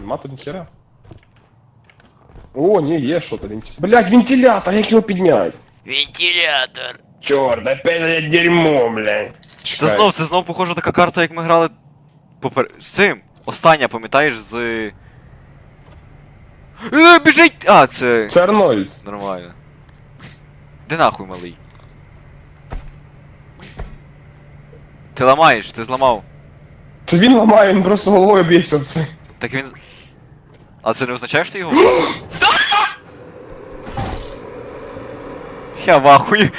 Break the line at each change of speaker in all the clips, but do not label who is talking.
Нема тут ніхера. О, ні, є що то вентилятор. Блять, вентилятор, як його підняти?
Вентилятор.
Чорт, опять це дерьмо, блядь.
Це
Чекай.
знов, це знов похожа така карта, як ми грали попер... з цим. Остання, пам'ятаєш, з. Е, біжить! А, це.
Це Арнольд.
Нормально. Де нахуй малий? Ти ламаєш, ти зламав.
Це він ламає, він просто головою б'ється в це.
Так він. А це не означає, що ти його вбив? Я вахую.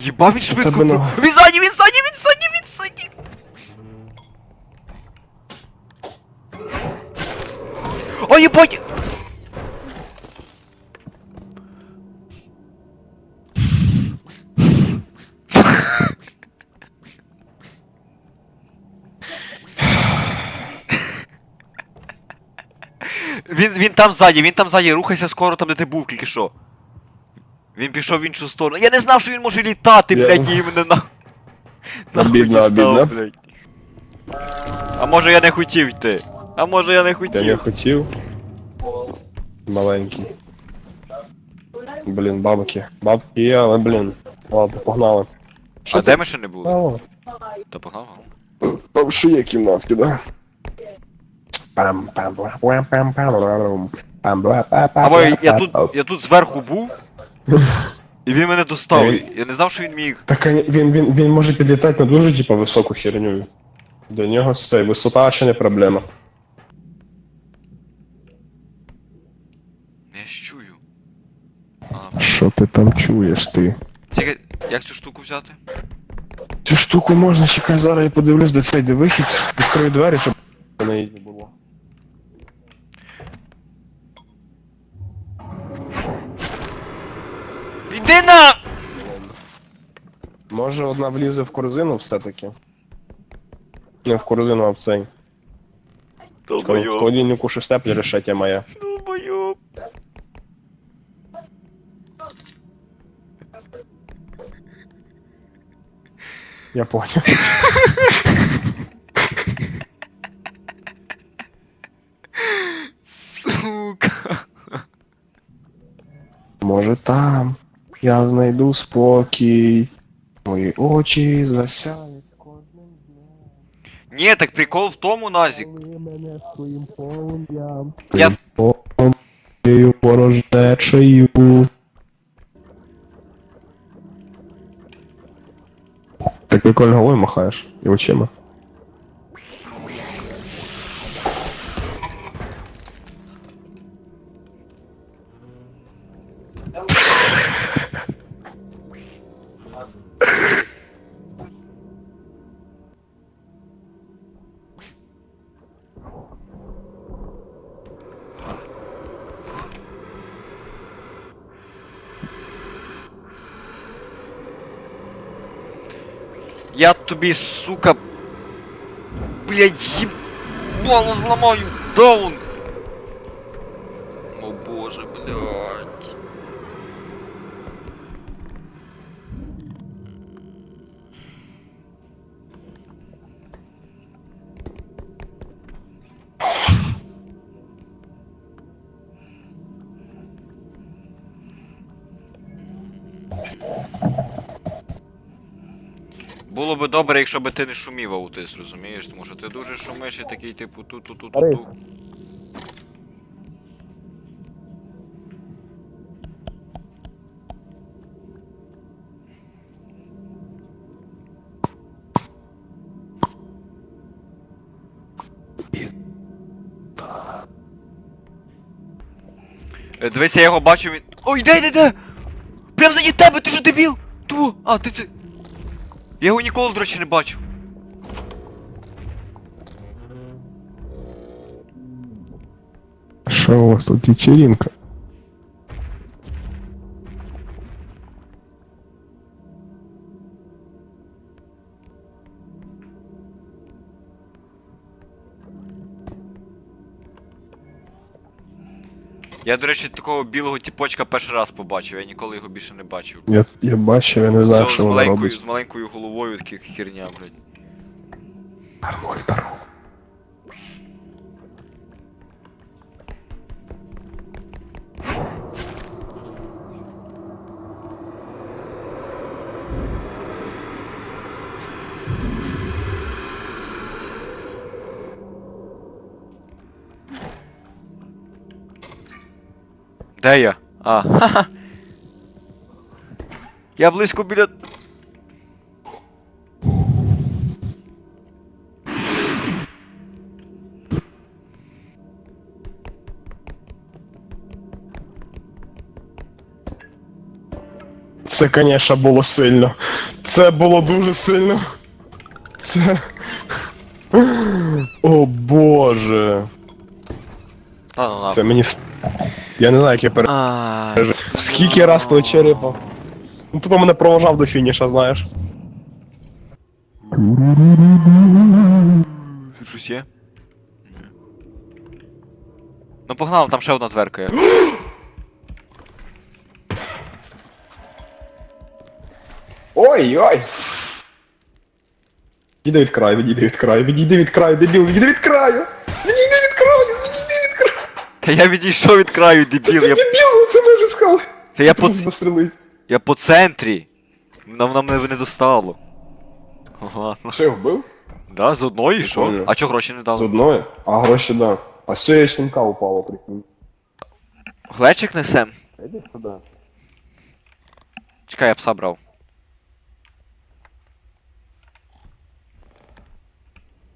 Єба він швидко. Він Він, він там ззаді, він там ззаді, рухайся скоро там, де ти був тільки що. Він пішов в іншу сторону. Я не знав, що він може літати,
Я-
блядь, і мене на. Нахуй
Обідно,
дістав,
обідно.
блядь. А може я не хотів йти? А може я не
Я не
хотів?
хотів. Маленький. Блін, бабки. Бабки є, але блін. Ладно, погнали.
А де ми ще не були? Та погнав.
Там ще є кімнатки, да. Пам пам
я тут, я тут зверху був. І він мене достав.
Він-
Я не знав, що він міг.
Так а він, він, він може підлітати на дуже типа високу херню. До нього це висота ще не проблема.
Я ж чую. А,
Що ти там чуєш ти?
Тільки, як цю штуку взяти?
Цю штуку можна чекай, зараз я подивлюсь, де цей де вихід. Відкрию двері, щоб не було.
Іди!
Може одна влізе в корзину все-таки. Не в корзину, а в цей. В холодильнику шестеплі решетя моя.
Долбойоб.
Я понял.
Сука.
Може там я знайду спокій. Мої очі засяють кожним
Ні, так прикол в тому, Назік.
днем мене своїм полум'ям.
Я-
Твоєю порожнечею. Так прикольно головою махаєш і очима.
Я тобі, сука. Блять, їбало зламаю. Даун. Було би добре, якщо би ти не шумів аутист, розумієш? Тому що ти дуже шумиш і такий, типу, ту-ту-ту-ту-ту. Е, Дивись, я його бачу, він. Ой, де, де, де! Прям за тебе, ти ж дебіл! Ту! А, ти це. Я його ніколи, до речі, не бачив.
Що у вас тут вечеринка?
Я, до речі, такого білого тіпочка перший раз побачив, я ніколи його більше не бачив.
Я, я бачив, я не знаю, що
з,
вона
маленькою,
робить.
з маленькою головою таких херня, блядь.
Арнольд, здорово.
Де я? А, ха-ха. Я близько біля.
Це, звісно, було сильно. Це було дуже сильно. Це. О боже.
Та ну
Це мені. Я не знаю, як я пере... Скільки раз того черепа. Ну, тупо мене проважав до фініша, знаєш.
Щось є? Ну погнали, там ще одна дверка є.
Ой-ой! Відійди від краю, відійди від краю, відійди від краю, дебіл, відійди від краю! Відійди від краю, відійди від краю!
Та я відійшов від краю, дебіл.
Ти
Я...
дебіл, ти можеш сказати!
Та я по,
Просто застрелись.
я по центрі. Нам нам не, не достало. Ладно.
Що, вбив?
Да, з одної що?
Прикольно.
А чого гроші не
З
дали?
одної? А гроші да. А з цієї сімка упало, прикинь.
Глечик несем?
Іди сюди.
Чекай, я пса брав.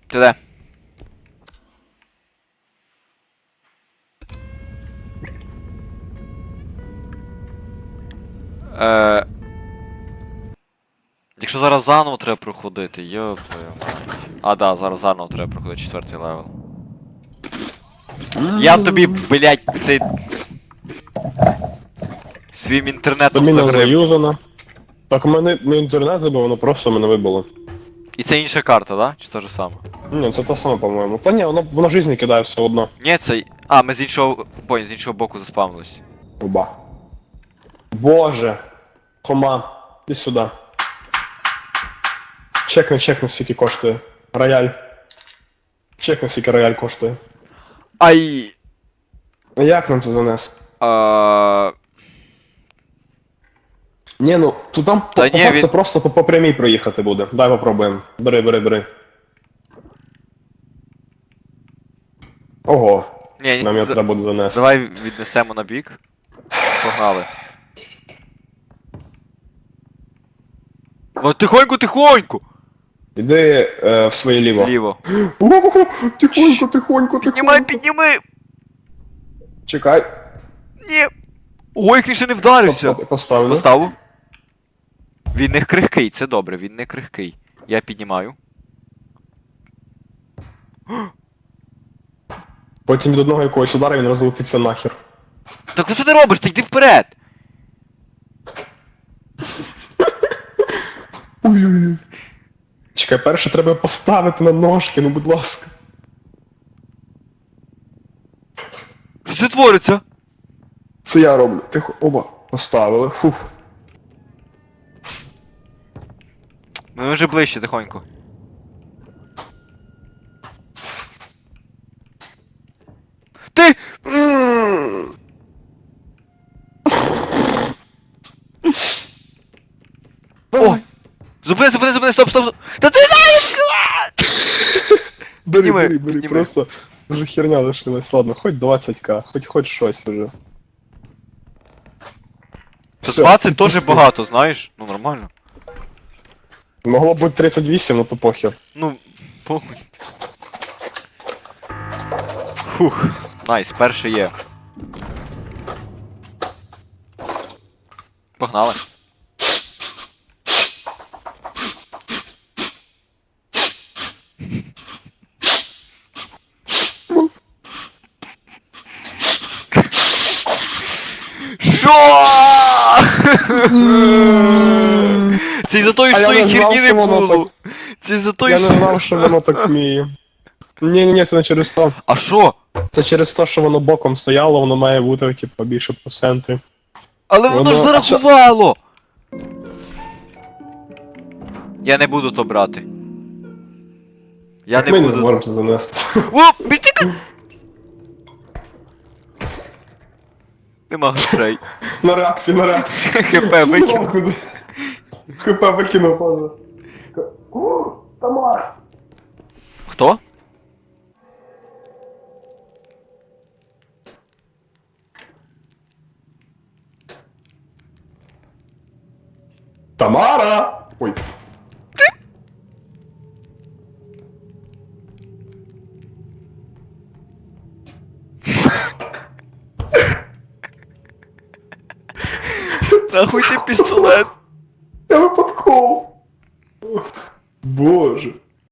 Ти де? Зараз заново треба проходити, йоп твою мать. А, да, зараз заново треба проходити четвертий левел. Я тобі, блядь, ти. Своїм інтернетом
Тобі не
загрив.
заюзано. Так у мене не інтернет забив, воно просто мене вибило.
І це інша карта, да? Чи те ж саме?
Ні, це те саме, по-моєму. Та ні, воно, воно жизни кидає все одно.
Ні, це. А, ми з іншого. Понял, з іншого боку заспавнились.
Оба. Боже. Хома, іди сюди. Чекни, чекни, скільки коштує. Рояль. Чекни, скільки рояль коштує.
Ай.
А як нам це занести?
А...
Ні, ну, тут там
Та
по, по
ні,
факту
він-
просто по, по прямій проїхати буде. Дай попробуємо. Бери, бери, бери. Ого,
Ні, ні,
нам його
за-
треба буде занести.
Давай віднесемо на бік. Погнали. Ну, тихонько, тихонько!
Іди е, в своє ліво.
Ліво.
О, тихонько, тихонько,
Піднімай,
тихонько.
підніми!
Чекай.
Ні! Ой, він ще не
Стоп,
вдарився!
стоп, поставлю.
Поставив. Він не крихкий, це добре, він не крихкий. Я піднімаю.
Потім від одного якогось удара він розлетиться нахер.
Так що ти робиш? Ти йди вперед!
Чекай, перше треба поставити на ножки, ну будь ласка.
Що це твориться?
Це я роблю. Тихо. Оба. Поставили. Фух.
Ми вже ближче, тихонько. Ти! О! Зупини, зупини, зупини, стоп, стоп, стоп! Та ти знаєш!
Бери, бери,
підніми.
просто вже херня лишилась. Ладно, хоч 20к, хоч хоч щось уже. Все,
20 теж
відпусти.
багато, знаєш? Ну нормально.
Могло бути 38, ну то похер.
Ну, похуй. Фух, найс, перший є. Погнали. Що? Це із-за тої
А
ж
я
херні не
що
було. Це із-за тої
Я
ж.
не знав, що воно так вміє. Ні, ні, ні, це не через то.
А що?
Це через те, що воно боком стояло, воно має бути, типу, більше по центрі.
Але воно ж
Воно-
зарахувало! Я не буду то брати. Я не
Ми не
буду.
зможемо це занести.
О, бітика! Нема гастрей.
На реакції, на реакції.
ХП викинув.
ХП викинув, паза. Тамар!
Хто?
Тамара! Ой.
Нахуй ти пістолет.
Я випадково. Боже.